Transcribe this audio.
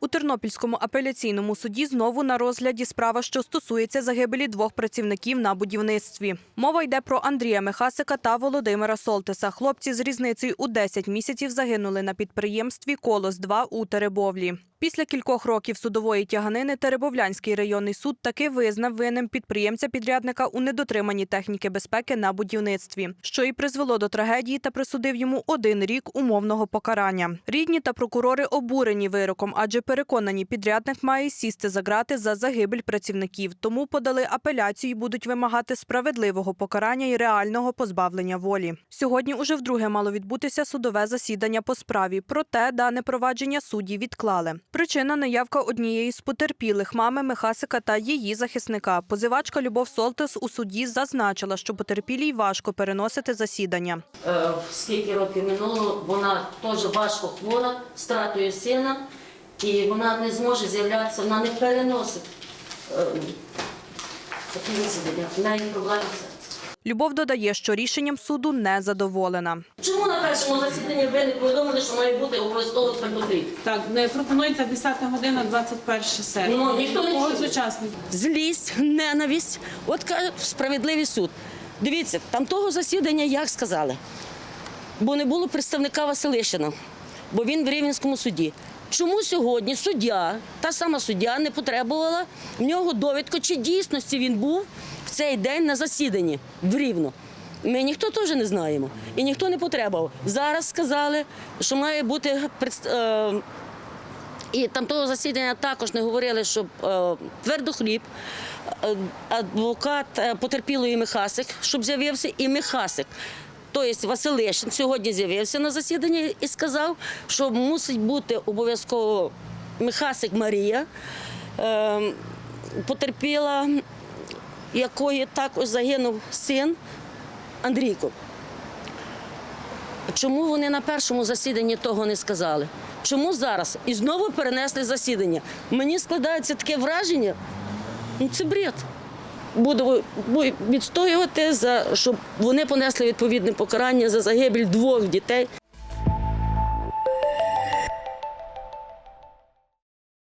У Тернопільському апеляційному суді знову на розгляді справа, що стосується загибелі двох працівників на будівництві. Мова йде про Андрія Михасика та Володимира Солтеса. Хлопці з різницею у 10 місяців загинули на підприємстві Колос-2 у Теребовлі. Після кількох років судової тяганини Теребовлянський районний суд таки визнав винним підприємця-підрядника у недотриманні техніки безпеки на будівництві, що і призвело до трагедії та присудив йому один рік умовного покарання. Рідні та прокурори обурені вироком, адже переконані, підрядник має сісти за грати за загибель працівників. Тому подали апеляцію і будуть вимагати справедливого покарання і реального позбавлення волі. Сьогодні уже вдруге мало відбутися судове засідання по справі. Проте дане провадження судді відклали. Причина неявка однієї з потерпілих мами Михасика та її захисника. Позивачка Любов Солтес у суді зазначила, що потерпілій важко переносити засідання. Е, скільки років минуло, вона теж важко хвора, з втратою сина, і вона не зможе з'являтися, вона не переносить е, такі засідання. В неї проблеми. Любов додає, що рішенням суду не задоволена. Чому на першому засіданні ви не повідомили, що має бути обов'язково твердодріб? Так, не пропонується 10 година, 21 серпня. Ну, ніхто не чує. учасників. злість, ненависть. От каже справедливий суд. Дивіться, там того засідання як сказали, бо не було представника Василишина, бо він в Рівненському суді. Чому сьогодні суддя, та сама суддя, не потребувала в нього довідку, чи дійсності він був в цей день на засіданні в Рівно? Ми ніхто теж не знаємо і ніхто не потребував. Зараз сказали, що має бути е, і там того засідання також не говорили, що е, твердохліб, е, адвокат потерпілої Михасик, щоб з'явився і Михасик. Тобто Василишин сьогодні з'явився на засіданні і сказав, що мусить бути обов'язково Михасик Марія, е, потерпіла, якої також загинув син Андрійко. Чому вони на першому засіданні того не сказали? Чому зараз? І знову перенесли засідання. Мені складається таке враження, ну це бред. Буду відстоювати, за, щоб вони понесли відповідне покарання за загибель двох дітей